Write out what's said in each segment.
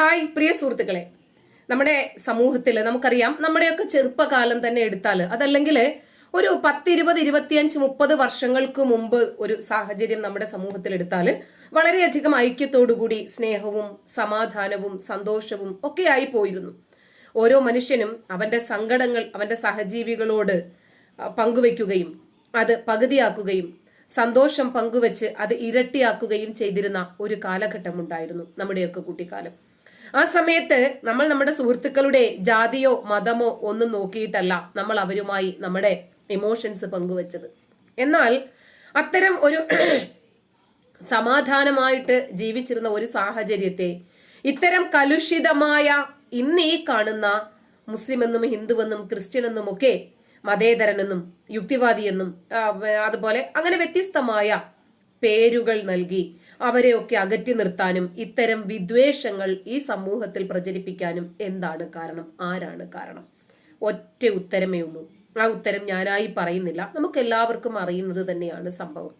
Hi പ്രിയ സുഹൃത്തുക്കളെ. നമ്മുടെ സമൂഹത്തിൽ നമുക്കറിയാം നമ്മുടെയൊക്കെ ചെറുപ്പകാലം തന്നെ എടുത്താൽ അതല്ലെങ്കിൽ ഒരു പത്തിരുപത് ഇരുപത്തിയഞ്ച് മുപ്പത് വർഷങ്ങൾക്ക് മുമ്പ് ഒരു സാഹചര്യം നമ്മുടെ സമൂഹത്തിൽ എടുത്താൽ വളരെയധികം ഐക്യത്തോടുകൂടി സ്നേഹവും സമാധാനവും സന്തോഷവും ഒക്കെയായി പോയിരുന്നു. ഓരോ മനുഷ്യനും അവന്റെ സങ്കടങ്ങൾ അവന്റെ സഹജീവികളോട് പങ്കുവെക്കുകയും അത് പകുതിയാക്കുകയും സന്തോഷം പങ്കുവെച്ച് അത് ഇരട്ടിയാക്കുകയും ചെയ്തിരുന്ന ഒരു കാലഘട്ടം ഉണ്ടായിരുന്നു നമ്മുടെയൊക്കെ കുട്ടിക്കാലം. ആ സമയത്ത് നമ്മൾ നമ്മുടെ സുഹൃത്തുക്കളുടെ ജാതിയോ മതമോ ഒന്നും നോക്കിയിട്ടല്ല നമ്മൾ അവരുമായി നമ്മുടെ ഇമോഷൻസ് പങ്കുവച്ചത്. എന്നാൽ അത്തരം ഒരു സമാധാനമായിട്ട് ജീവിച്ചിരുന്ന ഒരു സാഹചര്യത്തെ ഇത്തരം കലുഷിതമായ ഇന്ന് ഈ കാണുന്ന മുസ്ലിമെന്നും ഹിന്ദുവെന്നും ക്രിസ്ത്യനെന്നും ഒക്കെ മതേതരനെന്നും യുക്തിവാദിയെന്നും അതുപോലെ അങ്ങനെ വ്യത്യസ്തമായ പേരുകൾ നൽകി അവരെയൊക്കെ അകറ്റി നിർത്താനും ഇത്തരം വിദ്വേഷങ്ങൾ ഈ സമൂഹത്തിൽ പ്രചരിപ്പിക്കാനും എന്താണ് കാരണം? ആരാണ് കാരണം? ഒറ്റ ഉത്തരമേ ഉള്ളൂ. ആ ഉത്തരം ഞാനായി പറയുന്നില്ല. നമുക്ക് എല്ലാവർക്കും അറിയുന്നത് തന്നെയാണ് സംഭവം.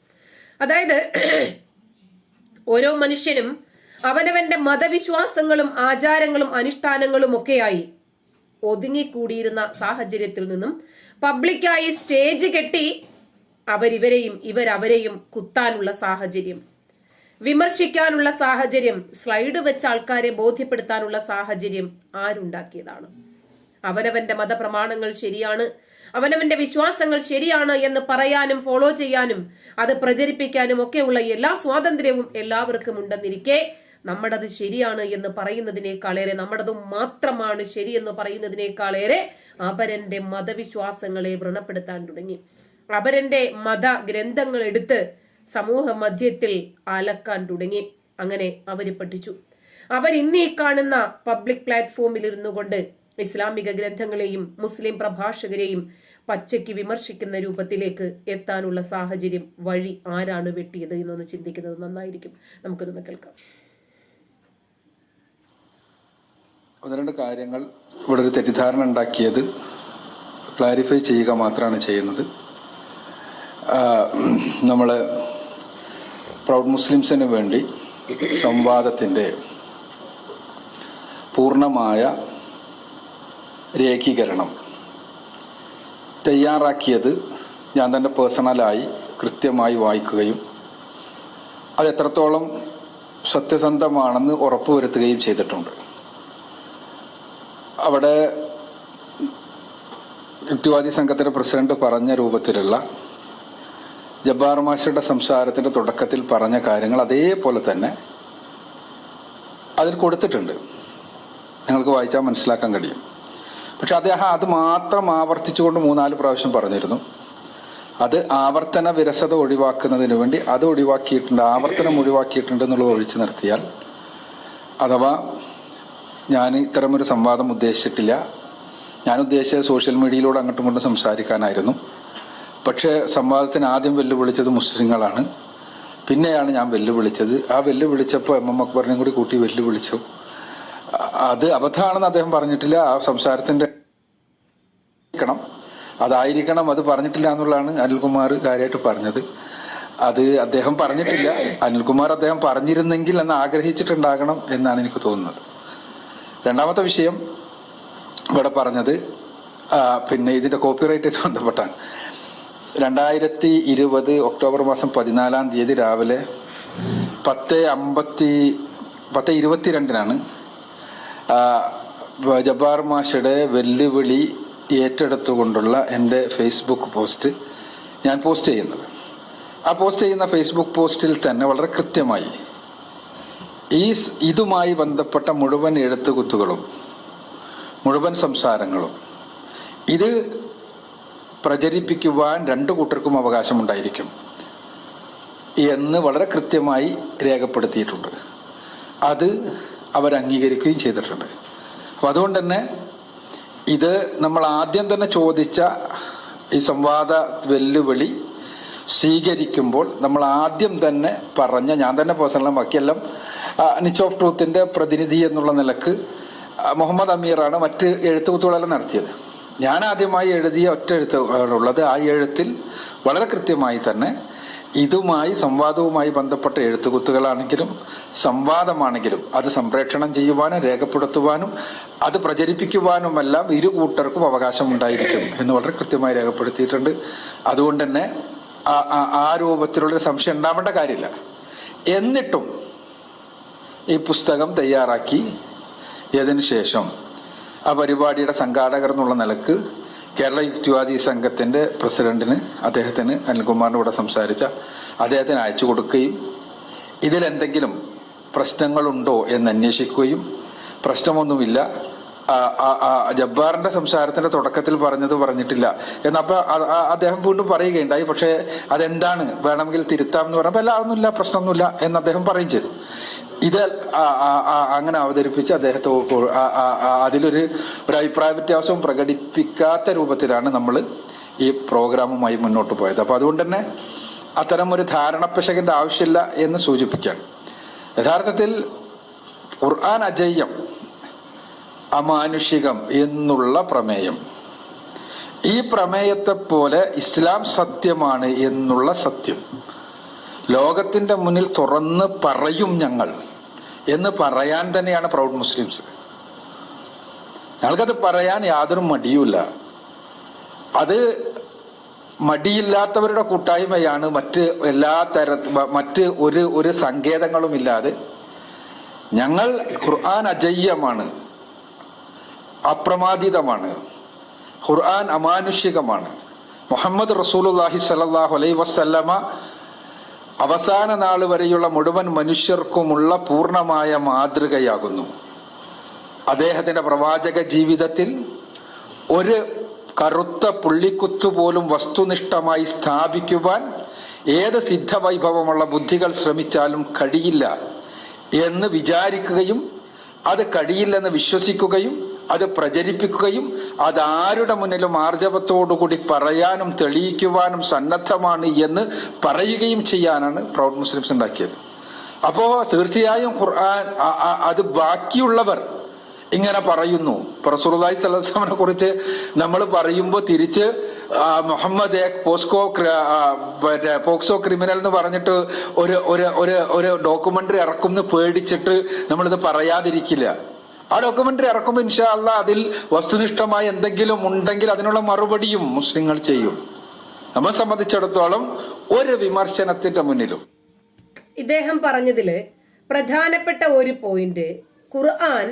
അതായത് ഓരോ മനുഷ്യനും അവനവന്റെ മതവിശ്വാസങ്ങളും ആചാരങ്ങളും അനുഷ്ഠാനങ്ങളും ഒക്കെയായി ഒതുങ്ങിക്കൂടിയിരുന്ന സാഹചര്യത്തിൽ നിന്നും പബ്ലിക്കായി സ്റ്റേജ് കെട്ടി അവരിവരെയും ഇവരവരെയും കുത്താനുള്ള സാഹചര്യം. വിമർശിക്കാനുള്ള സാഹചര്യം സ്ലൈഡ് വെച്ച ആൾക്കാരെ ബോധ്യപ്പെടുത്താനുള്ള സാഹചര്യം ആരുണ്ടാക്കിയതാണ്? അവനവന്റെ മതപ്രമാണങ്ങൾ ശരിയാണ് അവനവന്റെ വിശ്വാസങ്ങൾ ശരിയാണ് എന്ന് പറയാനും ഫോളോ ചെയ്യാനും അത് പ്രചരിപ്പിക്കാനും ഒക്കെയുള്ള എല്ലാ സ്വാതന്ത്ര്യവും എല്ലാവർക്കും ഉണ്ടെന്നിരിക്കെ നമ്മുടേത് ശരിയാണ് എന്ന് പറയുന്നതിനേക്കാളേറെ നമ്മുടേതും മാത്രമാണ് ശരിയെന്ന് പറയുന്നതിനേക്കാളേറെ അപരന്റെ മതവിശ്വാസങ്ങളെ വ്രണപ്പെടുത്താൻ തുടങ്ങി. അപരന്റെ മത ഗ്രന്ഥങ്ങൾ എടുത്ത് സമൂഹ മധ്യത്തിൽ അലക്കാൻ തുടങ്ങി. അങ്ങനെ അവർ പഠിച്ചു. അവർ ഇന്ന് കാണുന്ന പബ്ലിക് പ്ലാറ്റ്ഫോമിൽ ഇരുന്നു കൊണ്ട് ഇസ്ലാമിക ഗ്രന്ഥങ്ങളെയും മുസ്ലിം പ്രഭാഷകരെയും പച്ചയ്ക്ക് വിമർശിക്കുന്ന രൂപത്തിലേക്ക് എത്താനുള്ള സാഹചര്യം വഴി ആരാണ് വെട്ടിയത് എന്നൊന്ന് ചിന്തിക്കുന്നത് നന്നായിരിക്കും. നമുക്കൊന്ന് കേൾക്കാം. ഒന്ന് രണ്ട് കാര്യങ്ങൾ ഇവിടെ ഒരു തെറ്റിദ്ധാരണ ഉണ്ടാക്കിയത് ക്ലാരിഫൈ ചെയ്യുക മാത്രമാണ് ചെയ്യുന്നത്. നമ്മൾ പ്രൗഡ് മുസ്ലിംസിന് വേണ്ടി സംവാദത്തിന്റെ പൂർണമായ രേഖീകരണം തയ്യാറാക്കിയത് ഞാൻ തന്നെ പേഴ്സണലായി കൃത്യമായി വായിക്കുകയും അത് എത്രത്തോളം സത്യസന്ധമാണെന്ന് ഉറപ്പുവരുത്തുകയും ചെയ്തിട്ടുണ്ട്. അവിടെ യുക്തിവാദി സംഘത്തിന്റെ പ്രസിഡന്റ് പറഞ്ഞ രൂപത്തിലുള്ള ജബ്ബാർ മാഷയുടെ സംസാരത്തിന്റെ തുടക്കത്തിൽ പറഞ്ഞ കാര്യങ്ങൾ അതേപോലെ തന്നെ അതിൽ കൊടുത്തിട്ടുണ്ട്. നിങ്ങൾക്ക് വായിച്ചാൽ മനസ്സിലാക്കാൻ കഴിയും. പക്ഷെ അദ്ദേഹം അത് മാത്രം ആവർത്തിച്ചുകൊണ്ട് മൂന്നാൽ പ്രാവശ്യം പറഞ്ഞിരുന്നു. അത് ആവർത്തന വിരസത ഒഴിവാക്കുന്നതിന് വേണ്ടി അത് ഒഴിവാക്കിയിട്ടുണ്ട് ആവർത്തനം ഒഴിവാക്കിയിട്ടുണ്ട് എന്നുള്ളത് ഒഴിച്ചു നിർത്തിയാൽ അഥവാ ഞാൻ ഇത്തരമൊരു സംവാദം ഉദ്ദേശിച്ചിട്ടില്ല. ഞാൻ ഉദ്ദേശിച്ചത് സോഷ്യൽ മീഡിയയിലൂടെ അങ്ങോട്ടും ഇങ്ങോട്ടും സംസാരിക്കാനായിരുന്നു. പക്ഷേ സംവാദത്തിന് ആദ്യം വെല്ലുവിളിച്ചത് മുസ്ലിങ്ങളാണ്. പിന്നെയാണ് ഞാൻ വെല്ലുവിളിച്ചത്. ആ വെല്ലുവിളിച്ചപ്പോൾ എം എം അക്ബറിനെയും കൂടി കൂട്ടി വെല്ലുവിളിച്ചു. അത് അബദ്ധമാണെന്ന് അദ്ദേഹം പറഞ്ഞിട്ടില്ല. ആ സംസാരത്തിന്റെ അതായിരിക്കണം അത് പറഞ്ഞിട്ടില്ല എന്നുള്ളതാണ് അനിൽകുമാർ കാര്യമായിട്ട് പറഞ്ഞത്. അത് അദ്ദേഹം പറഞ്ഞിട്ടില്ല. അനിൽകുമാർ അദ്ദേഹം പറഞ്ഞിരുന്നെങ്കിൽ എന്ന് ആഗ്രഹിച്ചിട്ടുണ്ടാകണം എന്നാണ് എനിക്ക് തോന്നുന്നത്. രണ്ടാമത്തെ വിഷയം ഇവിടെ പറഞ്ഞത് പിന്നെ ഇതിന്റെ കോപ്പിറൈറ്റായിട്ട് ബന്ധപ്പെട്ടാണ്. രണ്ടായിരത്തി ഇരുപത് ഒക്ടോബർ മാസം പതിനാലാം തീയതി രാവിലെ പത്ത് അമ്പത്തി പത്ത് ഇരുപത്തിരണ്ടിനാണ് ജബ്ബാർ മാഷയുടെ വെല്ലുവിളി ഏറ്റെടുത്തുകൊണ്ടുള്ള എന്റെ ഫേസ്ബുക്ക് പോസ്റ്റ് ഞാൻ പോസ്റ്റ് ചെയ്യുന്നത്. ആ പോസ്റ്റ് ചെയ്യുന്ന ഫേസ്ബുക്ക് പോസ്റ്റിൽ തന്നെ വളരെ കൃത്യമായി ഈ ഇതുമായി ബന്ധപ്പെട്ട മുഴുവൻ എഴുത്തുകുത്തുകളും മുഴുവൻ സംസാരങ്ങളും ഇത് പ്രചരിപ്പിക്കുവാൻ രണ്ടു കൂട്ടർക്കും അവകാശമുണ്ടായിരിക്കും എന്ന് വളരെ കൃത്യമായി രേഖപ്പെടുത്തിയിട്ടുണ്ട്. അത് അവർ അംഗീകരിക്കുകയും ചെയ്തിട്ടുണ്ട്. അപ്പം അതുകൊണ്ട് തന്നെ ഇത് നമ്മൾ ആദ്യം തന്നെ ചോദിച്ച ഈ സംവാദ വെല്ലുവിളി സ്വീകരിക്കുമ്പോൾ നമ്മൾ ആദ്യം തന്നെ പറഞ്ഞ ഞാൻ തന്നെ പേഴ്സണലും ബാക്കിയെല്ലാം നിച്ച് ഓഫ് ട്രൂത്തിന്റെ പ്രതിനിധി എന്നുള്ള നിലയ്ക്ക് മുഹമ്മദ് അമീറാണ് മറ്റ് എഴുത്തുകുത്തുകളെല്ലാം നടത്തിയത്. ഞാൻ ആദ്യമായി എഴുതിയ ഒറ്റ എഴുത്ത് ഉള്ളത് ആ എഴുത്തിൽ വളരെ കൃത്യമായി തന്നെ ഇതുമായി സംവാദവുമായി ബന്ധപ്പെട്ട എഴുത്തുകുത്തുകളാണെങ്കിലും സംവാദമാണെങ്കിലും അത് സംപ്രേക്ഷണം ചെയ്യുവാനും രേഖപ്പെടുത്തുവാനും അത് പ്രചരിപ്പിക്കുവാനുമെല്ലാം ഇരു കൂട്ടർക്കും അവകാശമുണ്ടായിരിക്കും എന്ന് വളരെ കൃത്യമായി രേഖപ്പെടുത്തിയിട്ടുണ്ട്. അതുകൊണ്ട് തന്നെ ആ- രൂപത്തിലുള്ള സംശയം ഉണ്ടാവേണ്ട കാര്യമില്ല. എന്നിട്ടും ഈ പുസ്തകം തയ്യാറാക്കി. ഇതിനു ശേഷം? ആ പരിപാടിയുടെ സംഘാടകർ എന്നുള്ള നിലയ്ക്ക് കേരള യുക്തിവാദി സംഘത്തിന്റെ പ്രസിഡന്റിന് അദ്ദേഹത്തിന് അനിൽകുമാറിന് കൂടെ സംസാരിച്ച അദ്ദേഹത്തിന് അയച്ചു കൊടുക്കുകയും ഇതിലെന്തെങ്കിലും പ്രശ്നങ്ങളുണ്ടോ എന്ന് അന്വേഷിക്കുകയും പ്രശ്നമൊന്നുമില്ല. ജബ്ബാറിന്റെ സംസാരത്തിന്റെ തുടക്കത്തിൽ പറഞ്ഞത് പറഞ്ഞിട്ടില്ല. എന്നപ്പോ അദ്ദേഹം വീണ്ടും പറയുകയുണ്ടായി. പക്ഷേ അതെന്താണ്? വേണമെങ്കിൽ തിരുത്താം എന്ന് പറഞ്ഞപ്പോൾ അല്ല അതൊന്നുമില്ല പ്രശ്നമൊന്നുമില്ല എന്ന് അദ്ദേഹം പറയും ചെയ്തു. ഇത് അങ്ങനെ അവതരിപ്പിച്ച് അദ്ദേഹത്തെ അതിലൊരു ഒരു അഭിപ്രായ വ്യത്യാസവും പ്രകടിപ്പിക്കാത്ത രൂപത്തിലാണ് നമ്മൾ ഈ പ്രോഗ്രാമുമായി മുന്നോട്ട് പോയത്. അപ്പൊ അതുകൊണ്ട് തന്നെ അത്തരം ഒരു ധാരണപ്പശകന്റെ ആവശ്യമില്ല എന്ന് സൂചിപ്പിക്കാൻ യഥാർത്ഥത്തിൽ ഖുർആൻ അജയ്യം അമാനുഷികം എന്നുള്ള പ്രമേയം. ഈ പ്രമേയത്തെ പോലെ ഇസ്ലാം സത്യമാണ് എന്നുള്ള സത്യം. ലോകത്തിന്റെ മുന്നിൽ തുറന്ന് പറയും ഞങ്ങൾ. എന്ന് പറയാൻ തന്നെയാണ് പ്രൗഡ് മുസ്ലിംസ്. ഞങ്ങൾക്കത് പറയാൻ യാതൊരു മടിയുമില്ല. അത് മടിയില്ലാത്തവരുടെ കൂട്ടായ്മയാണ് മറ്റ് എല്ലാ തര മറ്റ് ഒരു ഒരു സങ്കേതങ്ങളും ഇല്ലാതെ ഞങ്ങൾ ഖുർആൻ അജയ്യമാണ് അപ്രമാദിതമാണ് ഖുർആൻ അമാനുഷികമാണ്. മുഹമ്മദ് റസൂലുല്ലാഹി സല്ലല്ലാഹു അലൈ വസല്ലമ അവസാന നാൾ വരെയുള്ള മുഴുവൻ മനുഷ്യർക്കുമുള്ള പൂർണമായ മാതൃകയാകുന്നു. അദ്ദേഹത്തിന്റെ പ്രവാചക ജീവിതത്തിൽ ഒരു കറുത്ത പുള്ളിക്കുത്തു പോലും വസ്തുനിഷ്ഠമായി സ്ഥാപിക്കുവാൻ ഏത് സിദ്ധവൈഭവമുള്ള ബുദ്ധികൾ ശ്രമിച്ചാലും കഴിയില്ല എന്ന് വിചാരിക്കുകയും അത് കഴിയില്ലെന്ന് വിശ്വസിക്കുകയും അത് പ്രചരിപ്പിക്കുകയും അത് ആരുടെ മുന്നിലും ആർജവത്തോടുകൂടി പറയാനും തെളിയിക്കുവാനും സന്നദ്ധമാണ് എന്ന് പറയുകയും ചെയ്യാനാണ് പ്രൗഡ് മുസ്ലിംസ് ഉണ്ടാക്കിയത്. അപ്പോ തീർച്ചയായും ഖുർആൻ അത് ബാക്കിയുള്ളവർ ഇങ്ങനെ പറയുന്നു. റസൂലുള്ളാഹി സലഹ്സ്ലാമിനെ കുറിച്ച് നമ്മൾ പറയുമ്പോൾ തിരിച്ച് മുഹമ്മദ് പോസ്കോ പോക്സോ ക്രിമിനൽ എന്ന് പറഞ്ഞിട്ട് ഒരു ഒരു ഒരു ഒരു ഡോക്യുമെന്ററി ഇറക്കുമെന്ന് പേടിച്ചിട്ട് നമ്മളിത് പറയാതിരിക്കില്ല. ആ ഡോക്യുമെന്ററി ഇറക്കുമ്പോൾ ഇൻഷാ അള്ളാ അതിൽ വസ്തുനിഷ്ഠമായ എന്തെങ്കിലും ഉണ്ടെങ്കിൽ അതിനുള്ള മറുപടിയും മുസ്ലിങ്ങൾ ചെയ്യും. നമ്മെ സംബന്ധിച്ചിടത്തോളം ഒരു വിമർശനത്തിന്റെ മുന്നിലും. ഇദ്ദേഹം പറഞ്ഞതിൽ പ്രധാനപ്പെട്ട ഒരു പോയിന്റ് ഖുർആൻ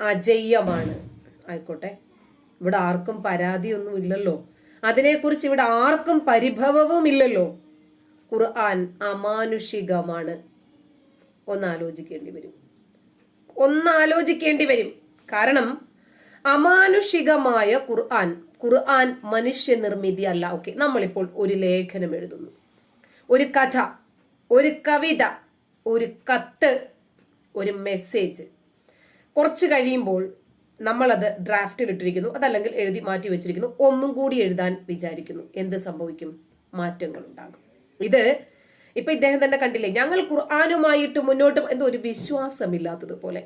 അജയ്യമാണ്. ആയിക്കോട്ടെ. ഇവിടെ ആർക്കും പരാതിയൊന്നും ഇല്ലല്ലോ. അതിനെക്കുറിച്ച് ഇവിടെ ആർക്കും പരിഭവവും ഇല്ലല്ലോ. ഖുർആൻ അമാനുഷികമാണ്. ഒന്നാലോചിക്കേണ്ടി വരും. ഒന്നാലോചിക്കേണ്ടി വരും. കാരണം അമാനുഷികമായ ഖുർആൻ ഖുർആൻ മനുഷ്യനിർമ്മിതി അല്ല. ഓക്കെ നമ്മളിപ്പോൾ ഒരു ലേഖനം എഴുതുന്നു. ഒരു കഥ ഒരു കവിത ഒരു കത്ത് ഒരു മെസ്സേജ്. കുറച്ച് കഴിയുമ്പോൾ നമ്മളത് ഡ്രാഫ്റ്റിൽ ഇട്ടിരിക്കുന്നു അതല്ലെങ്കിൽ എഴുതി മാറ്റി വെച്ചിരിക്കുന്നു ഒന്നും കൂടി എഴുതാൻ വിചാരിക്കുന്നു. എന്ത് സംഭവിക്കും? മാറ്റങ്ങൾ ഉണ്ടാകും ഇത് ഇപ്പൊ ഇദ്ദേഹം തന്നെ കണ്ടില്ലേ ഞങ്ങൾ ഖുർആാനുമായിട്ട് മുന്നോട്ട് എന്തോ ഒരു വിശ്വാസമില്ലാത്തതുപോലെ.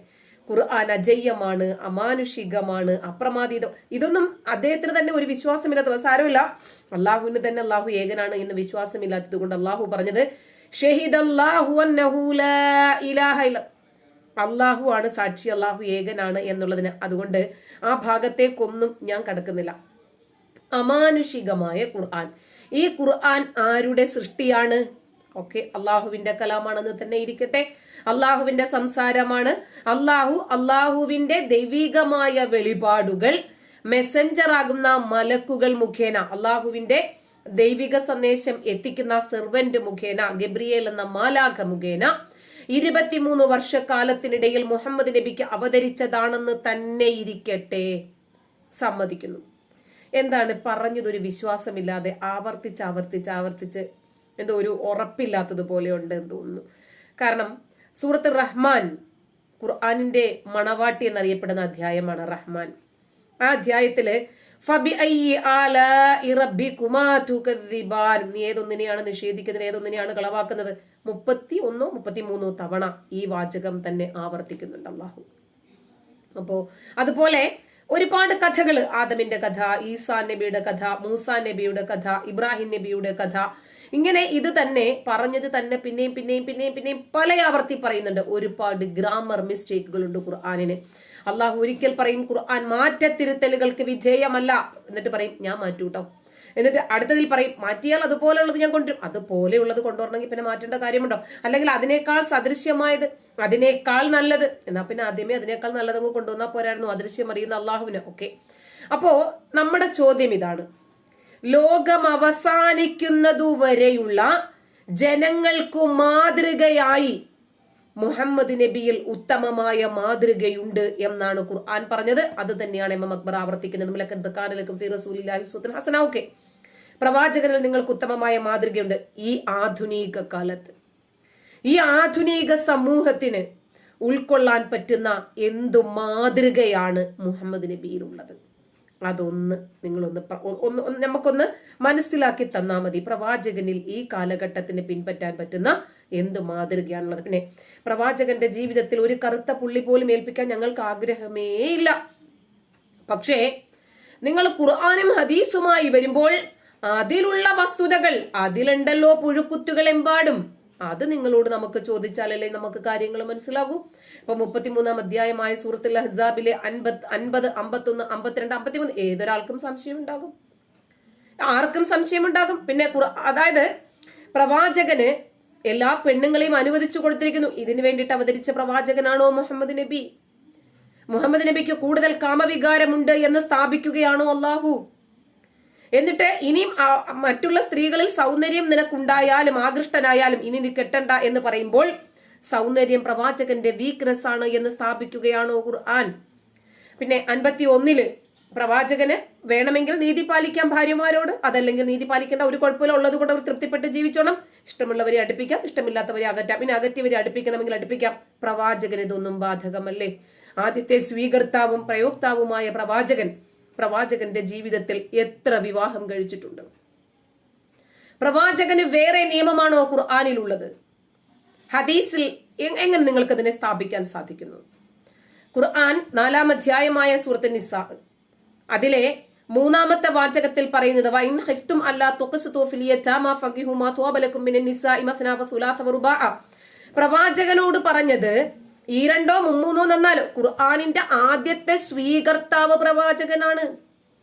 ഖുർആൻ അജയ്യമാണ് അമാനുഷികമാണ് അപ്രമാദീതം. ഇതൊന്നും അദ്ദേഹത്തിന് തന്നെ ഒരു വിശ്വാസമില്ലാത്ത സാരമില്ല. അള്ളാഹുവിന് തന്നെ അള്ളാഹു ഏകനാണ് എന്ന് വിശ്വാസമില്ലാത്തത് കൊണ്ട് അള്ളാഹു പറഞ്ഞത് ഷഹീദ് അല്ലാഹു അള്ളാഹു ആണ് സാക്ഷി അള്ളാഹു ഏകനാണ് എന്നുള്ളതിന് അതുകൊണ്ട് ആ ഭാഗത്തേക്കൊന്നും ഞാൻ കടക്കുന്നില്ല. അമാനുഷികമായ ഖുർആൻ. ഈ ഖുർആൻ ആരുടെ സൃഷ്ടിയാണ്? ഓക്കെ അള്ളാഹുവിന്റെ കലാമാണെന്ന് തന്നെ ഇരിക്കട്ടെ. അള്ളാഹുവിന്റെ സംസാരമാണ്. അള്ളാഹു അള്ളാഹുവിന്റെ ദൈവികമായ വെളിപാടുകൾ മെസ്സഞ്ചർ ആകുന്ന മലക്കുകൾ മുഖേന അള്ളാഹുവിന്റെ ദൈവിക സന്ദേശം എത്തിക്കുന്ന സെർവന്റ് മുഖേന ഗബ്രിയേൽ എന്ന മാലാഖ മുഖേന ഇരുപത്തിമൂന്ന് വർഷക്കാലത്തിനിടയിൽ മുഹമ്മദ് നബിക്ക് അവതരിച്ചതാണെന്ന് തന്നെ ഇരിക്കട്ടെ സമ്മതിക്കുന്നു. എന്താണ് പറഞ്ഞതൊരു വിശ്വാസമില്ലാതെ ആവർത്തിച്ച് ആവർത്തിച്ച് ആവർത്തിച്ച് എന്തോ ഒരു ഉറപ്പില്ലാത്തതുപോലെ ഉണ്ട് എന്ന് തോന്നുന്നു. കാരണം സൂറത്ത് റഹ്മാൻ ഖുർആാനിന്റെ മണവാട്ടി എന്നറിയപ്പെടുന്ന അധ്യായമാണ് റഹ്മാൻ. ആ അധ്യായത്തിൽ ഫബി. നീ ഏതൊന്നിനെയാണ് നിഷേധിക്കുന്നത്? ഏതൊന്നിനെയാണ് കളവാക്കുന്നത്? മുപ്പത്തി ഒന്നോ മുപ്പത്തി മൂന്നോ തവണ ഈ വാചകം തന്നെ ആവർത്തിക്കുന്നുണ്ട് അള്ളാഹു. അപ്പോ അതുപോലെ ഒരുപാട് കഥകൾ ആദമിന്റെ കഥ ഈസാ നബിയുടെ കഥ മൂസാ നബിയുടെ കഥ ഇബ്രാഹിം നബിയുടെ കഥ ഇങ്ങനെ ഇത് തന്നെ പറഞ്ഞത് തന്നെ പിന്നെയും പിന്നെയും പിന്നെയും പിന്നെയും പല ആവർത്തി പറയുന്നുണ്ട്. ഒരുപാട് ഗ്രാമർ മിസ്റ്റേക്കുകൾ ഉണ്ട് ഖുർആാനിന്. അള്ളാഹു ഒരിക്കൽ പറയും ഖുർആൻ മാറ്റത്തിരുത്തലുകൾക്ക് വിധേയമല്ല. എന്നിട്ട് പറയും ഞാൻ മാറ്റൂട്ടോ. എന്നിട്ട് അടുത്തതിൽ പറയും മാറ്റിയാൽ അതുപോലെയുള്ളത് ഞാൻ കൊണ്ടുവരും. അതുപോലെയുള്ളത് കൊണ്ടുവരണമെങ്കിൽ പിന്നെ മാറ്റേണ്ട കാര്യമുണ്ടോ? അല്ലെങ്കിൽ അതിനേക്കാൾ സദൃശ്യമായത് അതിനേക്കാൾ നല്ലത് എന്നാ പിന്നെ ആദ്യമേ അതിനേക്കാൾ നല്ലതങ്ങ് കൊണ്ടുവന്നാൽ പോരായിരുന്നു അദൃശ്യം അറിയുന്ന അള്ളാഹുവിന്. ഓക്കെ. അപ്പോ നമ്മുടെ ചോദ്യം ഇതാണ്. ലോകം അവസാനിക്കുന്നതുവരെയുള്ള ജനങ്ങൾക്കു മാതൃകയായി മുഹമ്മദ് നബിയിൽ ഉത്തമമായ മാതൃകയുണ്ട് എന്നാണ് ഖുർആൻ പറഞ്ഞത്. അത് തന്നെയാണ് എം എം അക്ബർ ആവർത്തിക്കുന്നത്. ഹസന. ഓക്കെ. പ്രവാചകനിൽ നിങ്ങൾക്ക് ഉത്തമമായ മാതൃകയുണ്ട്. ഈ ആധുനിക കാലത്ത്. ഈ ആധുനിക സമൂഹത്തിന് ഉൾക്കൊള്ളാൻ പറ്റുന്ന എന്തു മാതൃകയാണ് മുഹമ്മദ് നബിയിലുള്ളത്? അതൊന്ന് നിങ്ങളൊന്ന് ഒന്ന് നമുക്കൊന്ന് മനസ്സിലാക്കി തന്നാൽ മതി. പ്രവാചകനിൽ ഈ കാലഘട്ടത്തിന് പിൻപറ്റാൻ പറ്റുന്ന എന്ത് മാതൃകയാണുള്ളത്. പിന്നെ പ്രവാചകന്റെ ജീവിതത്തിൽ ഒരു കറുത്ത പുള്ളി പോലും ഏൽപ്പിക്കാൻ ഞങ്ങൾക്ക് ആഗ്രഹമേ ഇല്ല. പക്ഷേ നിങ്ങൾ ഖുർആാനും ഹദീസുമായി വരുമ്പോൾ അതിലുള്ള വസ്തുതകൾ അതിലുണ്ടല്ലോ പുഴുക്കുത്തുകൾ എമ്പാടും. അത് നിങ്ങളോട് നമുക്ക് ചോദിച്ചാലല്ലേ നമുക്ക് കാര്യങ്ങൾ മനസ്സിലാകൂ? ഇപ്പൊ മുപ്പത്തിമൂന്നാം അധ്യായമായ സൂറത്തുൽ ഹസാബിലെ അൻപത് അൻപത് അമ്പത്തൊന്ന് അമ്പത്തിരണ്ട് അമ്പത്തിമൂന്ന് ഏതൊരാൾക്കും സംശയം ഉണ്ടാകും ആർക്കും സംശയം ഉണ്ടാകും പിന്നെ അതായത് പ്രവാചകന് എല്ലാ പെണ്ണുങ്ങളെയും അനുവദിച്ചു കൊടുത്തിരിക്കുന്നു. ഇതിനു വേണ്ടിയിട്ട് അവതരിച്ച പ്രവാചകനാണോ മുഹമ്മദ് നബി? മുഹമ്മദ് നബിക്ക് കൂടുതൽ കാമവികാരമുണ്ട് എന്ന് സ്ഥാപിക്കുകയാണോ അള്ളാഹു എന്നിട്ട് ഇനിയും മറ്റുള്ള സ്ത്രീകളിൽ സൗന്ദര്യം നിനക്കുണ്ടായാലും ആകൃഷ്ടനായാലും ഇനി നീ കെട്ടണ്ട എന്ന് പറയുമ്പോൾ സൗന്ദര്യം പ്രവാചകന്റെ വീക്ക്നെസ് ആണ് എന്ന് സ്ഥാപിക്കുകയാണോ ഖുർആൻ. പിന്നെ അൻപത്തി ഒന്നിൽ പ്രവാചകന് വേണമെങ്കിൽ നീതി പാലിക്കാം ഭാര്യമാരോട് അതല്ലെങ്കിൽ നീതി പാലിക്കേണ്ട ഒരു കുഴപ്പമില്ല ഉള്ളത് കൊണ്ട് അവർ തൃപ്തിപ്പെട്ട് ജീവിച്ചോണം. ഇഷ്ടമുള്ളവരെ അടുപ്പിക്കാം ഇഷ്ടമില്ലാത്തവരെ അകറ്റാം. പിന്നെ അകറ്റിയവരെ അടുപ്പിക്കണമെങ്കിൽ അടുപ്പിക്കാം. പ്രവാചകന് ഇതൊന്നും ബാധകമല്ലേ? ആദ്യത്തെ സ്വീകർത്താവും പ്രയോക്താവുമായ പ്രവാചകൻ പ്രവാചകന്റെ ജീവിതത്തിൽ എത്ര വിവാഹം കഴിച്ചിട്ടുണ്ട്? പ്രവാചകന് വേറെ നിയമമാണോ ഖുർആാനിലുള്ളത്? ഹദീസിൽ എങ്ങനെ നിങ്ങൾക്ക് അതിനെ സ്ഥാപിക്കാൻ സാധിക്കുന്നു? ഖുർആൻ നാലാം അധ്യായമായ സൂറത്ത് നിസാ അതിലെ മൂന്നാമത്തെ വാചകത്തിൽ പറയുന്നത് അല്ലാ പ്രവാചകനോട് പറഞ്ഞത് ഈ രണ്ടോ മുമ്മൂന്നോ നന്നാലോ. ഖുർആാനിന്റെ ആദ്യത്തെ സ്വീകർത്താവ് പ്രവാചകനാണ്.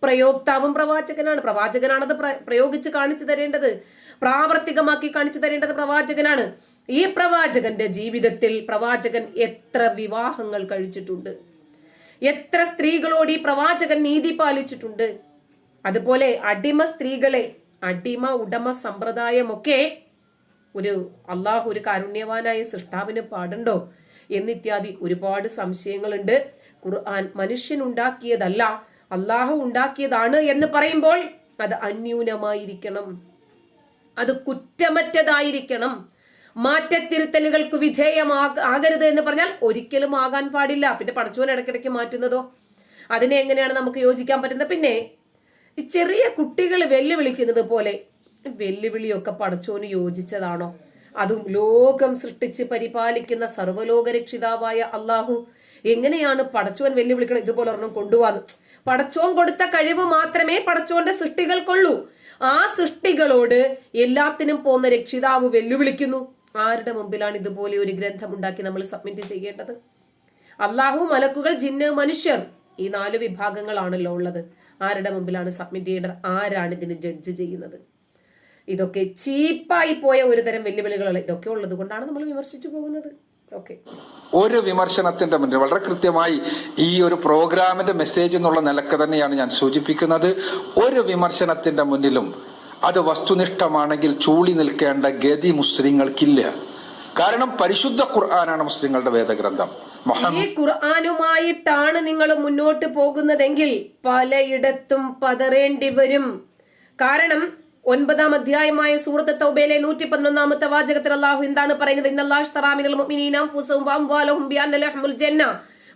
പ്രയോക്താവും പ്രവാചകനാണ്. പ്രവാചകനാണത് പ്ര- പ്രയോഗിച്ച് കാണിച്ചു തരേണ്ടത്. പ്രാവർത്തികമാക്കി കാണിച്ചു തരേണ്ടത് പ്രവാചകനാണ്. ഈ പ്രവാചകന്റെ ജീവിതത്തിൽ പ്രവാചകൻ എത്ര വിവാഹങ്ങൾ കഴിച്ചിട്ടുണ്ട്. എത്ര സ്ത്രീകളോട് ഈ പ്രവാചകൻ നീതി പാലിച്ചിട്ടുണ്ട്. അതുപോലെ അടിമ സ്ത്രീകളെ അടിമ ഉടമ സമ്പ്രദായമൊക്കെ ഒരു അള്ളാഹു ഒരു കാരുണ്യവാനായ സൃഷ്ടാവിന് പാടുണ്ടോ? എന്നിത്യാദി ഒരുപാട് സംശയങ്ങളുണ്ട്. ഖുർആൻ മനുഷ്യൻ ഉണ്ടാക്കിയതല്ല അള്ളാഹു ഉണ്ടാക്കിയതാണ് എന്ന് പറയുമ്പോൾ അത് അന്യൂനമായിരിക്കണം. അത് കുറ്റമറ്റതായിരിക്കണം. മാറ്റത്തിരുത്തലുകൾക്ക് വിധേയമാകരുത് എന്ന് പറഞ്ഞാൽ ഒരിക്കലും ആകാൻ പാടില്ല. പിന്നെ പടച്ചോൻ ഇടയ്ക്കിടയ്ക്ക് മാറ്റുന്നതോ? അതിനെ എങ്ങനെയാണ് നമുക്ക് യോജിക്കാൻ പറ്റുന്നത്? പിന്നെ ചെറിയ കുട്ടികൾ വെല്ലുവിളിക്കുന്നത് പോലെ വെല്ലുവിളിയൊക്കെ പടച്ചോന് യോജിച്ചതാണോ? അതും ലോകം സൃഷ്ടിച്ച് പരിപാലിക്കുന്ന സർവലോക രക്ഷിതാവായ അള്ളാഹു എങ്ങനെയാണ് പടച്ചോൻ വെല്ലുവിളിക്കണം ഇതുപോലെ ഒരെണ്ണം കൊണ്ടുപോകാന്ന് പടച്ചോൻ കൊടുത്ത കഴിവ് മാത്രമേ പടച്ചോന്റെ സൃഷ്ടികൾക്കുള്ളൂ. ആ സൃഷ്ടികളോട് എല്ലാത്തിനും പോന്ന രക്ഷിതാവ് വെല്ലുവിളിക്കുന്നു. ആരുടെ മുമ്പിലാണ് ഇതുപോലെ ഒരു ഗ്രന്ഥം ഉണ്ടാക്കി നമ്മൾ സബ്മിറ്റ് ചെയ്യേണ്ടത്? അള്ളാഹു മലക്കുകൾ ജിന്ന് മനുഷ്യർ ഈ നാല് വിഭാഗങ്ങളാണല്ലോ ഉള്ളത്. ആരുടെ മുമ്പിലാണ് സബ്മിറ്റ് ചെയ്യേണ്ടത്? ആരാണ് ഇതിന് ജഡ്ജ് ചെയ്യുന്നത്? ഇതൊക്കെ ചീപ്പായി പോയ ഒരു തരം വെല്ലുവിളികളാണ്. ഇതൊക്കെ ഉള്ളത് കൊണ്ടാണ് നമ്മൾ വിമർശിച്ചു പോകുന്നത്. ഓക്കെ ഒരു വിമർശനത്തിന്റെ മുന്നിൽ വളരെ കൃത്യമായി ഈ ഒരു പ്രോഗ്രാമിന്റെ മെസ്സേജ് എന്നുള്ള നിലയ്ക്ക് തന്നെയാണ് ഞാൻ സൂചിപ്പിക്കുന്നത്. ഒരു വിമർശനത്തിന്റെ മുന്നിലും അത് വസ്തുനിഷ്ഠമാണെങ്കിൽ ചൂളി നിൽക്കേണ്ട ഗതി മുസ്ലിങ്ങൾക്കില്ല. കാരണം പരിശുദ്ധ ഖുർആനാണ് മുസ്ലിങ്ങളുടെ വേദഗ്രന്ഥം. ഈ ഖുർആാനുമായിട്ടാണ് നിങ്ങൾ മുന്നോട്ട് പോകുന്നതെങ്കിൽ പലയിടത്തും പതറേണ്ടി വരും. കാരണം ഒൻപതാം അധ്യായമായ സൂറത്ത് തൗബയിലെ നൂറ്റി പതിനൊന്നാമത്തെ വാചകത്തിൽ അള്ളാഹു എന്താണ് പറയുന്നത്?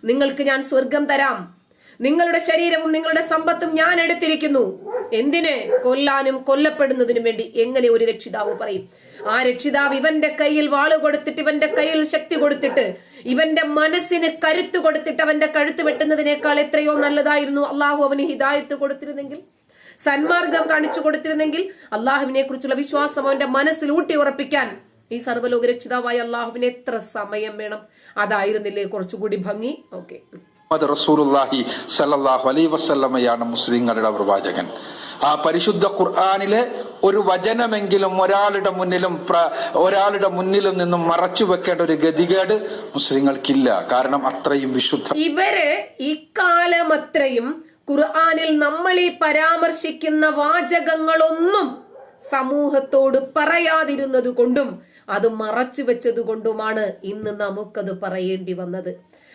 നിങ്ങൾക്ക് ഞാൻ സ്വർഗം തരാം. നിങ്ങളുടെ ശരീരവും നിങ്ങളുടെ സമ്പത്തും ഞാൻ എടുത്തിരിക്കുന്നു. എന്തിന്? കൊല്ലാനും കൊല്ലപ്പെടുന്നതിനും വേണ്ടി. എങ്ങനെ ഒരു രക്ഷിതാവ് പറയും? ആ രക്ഷിതാവ് ഇവന്റെ കയ്യിൽ വാൾ കൊടുത്തിട്ട് ഇവന്റെ കയ്യിൽ ശക്തി കൊടുത്തിട്ട് ഇവന്റെ മനസ്സിന് കരുത്ത് കൊടുത്തിട്ട് അവന്റെ കഴുത്ത് വെട്ടുന്നതിനേക്കാൾ എത്രയോ നല്ലതായിരുന്നു അള്ളാഹു അവന് ഹിദായത്ത് കൊടുത്തിരുന്നെങ്കിൽ. സന്മാർഗം കാണിച്ചു കൊടുത്തിരുന്നെങ്കിൽ അള്ളാഹുവിനെ കുറിച്ചുള്ള വിശ്വാസം അവന്റെ മനസ്സിൽ ഊട്ടി ഉറപ്പിക്കാൻ ഈ സർവലോക രക്ഷിതാവായ അള്ളാഹുവിന് എത്ര സമയം വേണം? അതായിരുന്നില്ലേ കുറച്ചുകൂടി ഭംഗി? ഓക്കെ. ാണ് റസൂലുള്ളാഹി സല്ലല്ലാഹു അലൈഹി വസല്ലമയാണ് മുസ്ലിങ്ങളുടെ പ്രവാചകൻ. ആ പരിശുദ്ധ ഖുർആാനിലെ ഒരു വചനമെങ്കിലും ഒരാളുടെ മുന്നിലും ഒരാളുടെ മുന്നിലും നിന്നും മറച്ചു വെക്കേണ്ട ഒരു ഗതികേട് മുസ്ലിങ്ങൾക്കില്ല. കാരണം അത്രയും വിശുദ്ധ ഇവർ ഇക്കാലമത്രയും ഖുർആനിൽ നമ്മൾ ഈ പരാമർശിക്കുന്ന വാചകങ്ങളൊന്നും സമൂഹത്തോട് പറയാതിരുന്നത് കൊണ്ടും അത് മറച്ചു വെച്ചത് കൊണ്ടുമാണ് ഇന്ന് നമുക്കത് പറയേണ്ടി വന്നത്.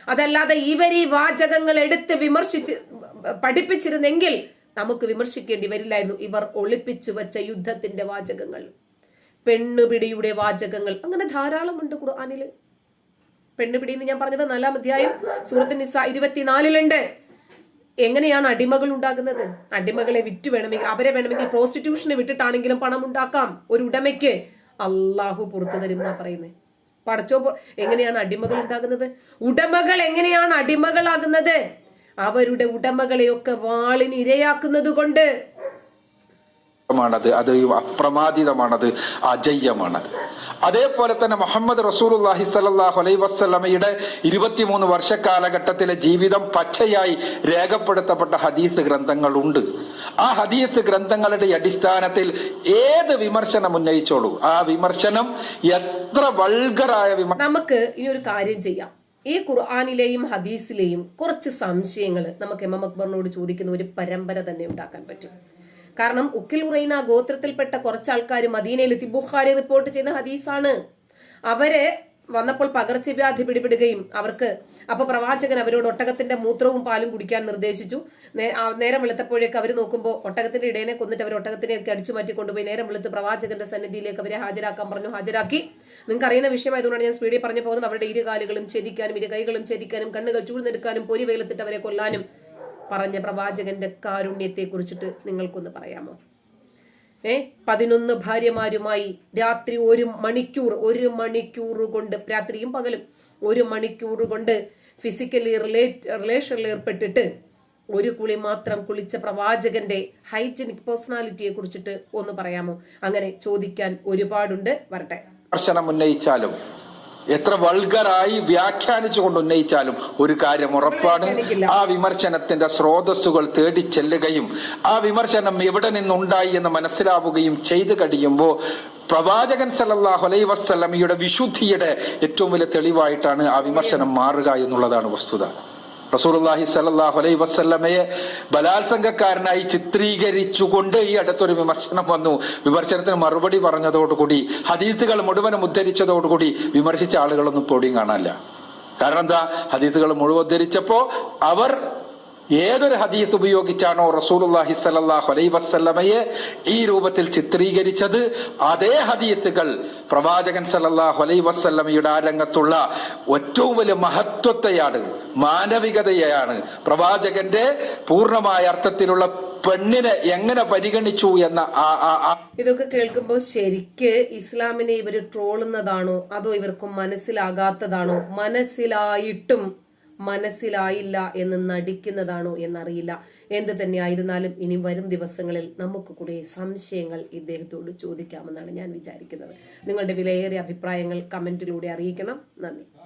അതല്ലാതെ ഇവർ ഈ വാചകങ്ങൾ എടുത്ത് വിമർശിച്ച് പഠിപ്പിച്ചിരുന്നെങ്കിൽ നമുക്ക് വിമർശിക്കേണ്ടി വരില്ലായിരുന്നു. ഇവർ ഒളിപ്പിച്ചു വെച്ച യുദ്ധത്തിന്റെ വാചകങ്ങൾ പെണ്ണുപിടിയുടെ വാചകങ്ങൾ. അങ്ങനെ ധാരാളമുണ്ട് ഖുർആാനിൽ. പെണ്ണുപിടി എന്ന് ഞാൻ പറഞ്ഞത് നാലാം അധ്യായം സൂറത്ത് നിസ ഇരുപത്തിനാലിലുണ്ട്. എങ്ങനെയാണ് അടിമകൾ ഉണ്ടാകുന്നത്? അടിമകളെ വിറ്റ് വേണമെങ്കിൽ അവരെ വേണമെങ്കിൽ പ്രോസ്റ്റിറ്റ്യൂഷനെ വിട്ടിട്ടാണെങ്കിലും പണം ഉണ്ടാക്കാം. ഒരു ഉടമയ്ക്ക് അള്ളാഹു പുറത്തു തരും എന്നാ പറയുന്നത് പടച്ചോ എങ്ങനെയാണ് അടിമകൾ ഉണ്ടാകുന്നത്? ഉടമകൾ എങ്ങനെയാണ് അടിമകളാകുന്നത്? അവരുടെ ഉടമകളെയൊക്കെ വാളിന് ഇരയാക്കുന്നത് കൊണ്ട് മാണത് അത് അപ്രമാദിതമാണത് അജയ്യമാണത്. അതേപോലെ തന്നെ മുഹമ്മദ് റസൂലുള്ളാഹി സ്വല്ലല്ലാഹു അലൈ വസല്ലമയുടെ ഇരുപത്തിമൂന്ന് വർഷ കാലഘട്ടത്തിലെ ജീവിതം പച്ചയായി രേഖപ്പെടുത്തപ്പെട്ട ഹദീസ് ഗ്രന്ഥങ്ങളുണ്ട്. ആ ഹദീസ് ഗ്രന്ഥങ്ങളുടെ അടിസ്ഥാനത്തിൽ ഏത് വിമർശനം ഉന്നയിച്ചോളൂ? ആ വിമർശനം എത്ര വൾഗറായ വിമർശനം നമുക്ക് ഈ ഒരു കാര്യം ചെയ്യാം. ഈ ഖുർആാനിലെയും ഹദീസിലെയും കുറച്ച് സംശയങ്ങൾ നമുക്ക് എം എം അക്ബറിനോട് ചോദിക്കുന്ന ഒരു പരമ്പര തന്നെ ഉണ്ടാക്കാൻ പറ്റും. കാരണം ഉക്കിൽ ഉറൈന ഗോത്രത്തിൽപ്പെട്ട കുറച്ച് ആൾക്കാർ മദീനയിലെത്തി ബുഖാരി റിപ്പോർട്ട് ചെയ്യുന്ന ഹദീസാണ്. അവർ വന്നപ്പോൾ പകർച്ചവ്യാധി പിടിപെടുകയും അവർക്ക് അപ്പൊ പ്രവാചകൻ അവരോട് ഒട്ടകത്തിന്റെ മൂത്രവും പാലും കുടിക്കാൻ നിർദ്ദേശിച്ചു. നേരം വെളുത്തപ്പോഴേക്ക് അവർ നോക്കുമ്പോൾ ഒട്ടകത്തിന്റെ ഇടയനെ കൊന്നിട്ട് അവർ ഒട്ടകത്തിനെയൊക്കെ അടിച്ചു മാറ്റി കൊണ്ടുപോയി നേരം വെളുത്ത് പ്രവാചകന്റെ സന്നിധിയിലേക്ക് അവരെ ഹാജരാക്കാൻ പറഞ്ഞു. ഹാജരാക്കി. നിങ്ങൾക്ക് അറിയുന്ന വിഷയമായതുകൊണ്ടാണ് ഞാൻ സ്പീഡിൽ പറഞ്ഞു പോകുന്നത്. അവരുടെ ഇരു കാലുകളും ഛേദിക്കാനും ഇരു കൈകളും ചെരിക്കാനും കണ്ണുകൾ ചൂഴ്ന്നെടുക്കാനും പൊരി വെയിലത്തിട്ട് അവരെ കൊല്ലാനും പറഞ്ഞ പ്രവാചകന്റെ കാരുണ്യത്തെ കുറിച്ചിട്ട് നിങ്ങൾക്കൊന്ന് പറയാമോ? ഏ? പതിനൊന്ന് ഭാര്യമാരുമായി രാത്രി ഒരു മണിക്കൂർ ഒരു മണിക്കൂർ കൊണ്ട് രാത്രിയും പകലും ഒരു മണിക്കൂർ കൊണ്ട് ഫിസിക്കലി റിലേറ്റ് റിലേഷനിൽ ഏർപ്പെട്ടിട്ട് ഒരു കുളി മാത്രം കുളിച്ച പ്രവാചകന്റെ ഹൈജനിക് പേഴ്സണാലിറ്റിയെ കുറിച്ചിട്ട് ഒന്ന് പറയാമോ? അങ്ങനെ ചോദിക്കാൻ ഒരുപാടുണ്ട്. വരട്ടെ. വിമർശനം ഉന്നയിച്ചാലും എത്ര വൾഗറായി വ്യാഖ്യാനിച്ചു കൊണ്ട് ഉന്നയിച്ചാലും ഒരു കാര്യം ഉറപ്പാണ്. ആ വിമർശനത്തിന്റെ സ്രോതസ്സുകൾ തേടി ചെല്ലുകയും ആ വിമർശനം എവിടെ നിന്നുണ്ടായി എന്ന് മനസ്സിലാവുകയും ചെയ്തു കഴിയുമ്പോൾ പ്രവാചകൻ സല്ലല്ലാഹു അലൈഹി വസല്ലമയുടെ വിശുദ്ധിയുടെ ഏറ്റവും വലിയ തെളിവായിട്ടാണ് ആ വിമർശനം മാറുക എന്നുള്ളതാണ് വസ്തുത. റസൂലുള്ളാഹി സല്ലല്ലാഹു അലൈ വസല്ലമയെ ബലാത്സംഗക്കാരനായി ചിത്രീകരിച്ചുകൊണ്ട് ഈ അടുത്തൊരു വിമർശനം വന്നു. വിമർശനത്തിന് മറുപടി പറഞ്ഞതോടുകൂടി ഹദീസുകൾ മുഴുവനും ഉദ്ധരിച്ചതോടുകൂടി വിമർശിച്ച ആളുകളൊന്നും പൊടിയും കാണാനില്ല. കാരണം എന്താ? ഹദീസുകൾ മുഴുവൻ ഉദ്ധരിച്ചപ്പോ അവർ ഏതൊരു ഹദീത്ത് ഉപയോഗിച്ചാണോ റസൂലുള്ളാഹി സ്വല്ലല്ലാഹു അലൈഹി വസല്ലമയെ ഈ രൂപത്തിൽ ചിത്രീകരിച്ചത്? അതേ ഹദീത്തുകൾ പ്രവാചകൻ സലല്ലാഹു അലൈ വസല്ലമയുടെ ആ രംഗത്തുള്ള ഏറ്റവും വലിയ മഹത്വത്തെയാണ് മാനവികതയാണ് പ്രവാചകന്റെ പൂർണമായ അർത്ഥത്തിലുള്ള പെണ്ണിനെ എങ്ങനെ പരിഗണിച്ചു എന്ന ഇതൊക്കെ കേൾക്കുമ്പോൾ ശരിക്ക് ഇസ്ലാമിനെ ഇവർ ട്രോളുന്നതാണോ? അതോ ഇവർക്കും മനസ്സിലാകാത്തതാണോ? മനസ്സിലായിട്ടും മനസ്സിലായില്ല എന്ന് നടിക്കുന്നതാണോ എന്നറിയില്ല. എന്ത് തന്നെയായിരുന്നാലും ഇനി വരും ദിവസങ്ങളിൽ നമുക്ക് കൂടെ സംശയങ്ങൾ ഇദ്ദേഹത്തോട് ചോദിക്കാമെന്നാണ് ഞാൻ വിചാരിക്കുന്നത്. നിങ്ങളുടെ വിലയേറിയ അഭിപ്രായങ്ങൾ കമന്റിലൂടെ അറിയിക്കണം. നന്ദി.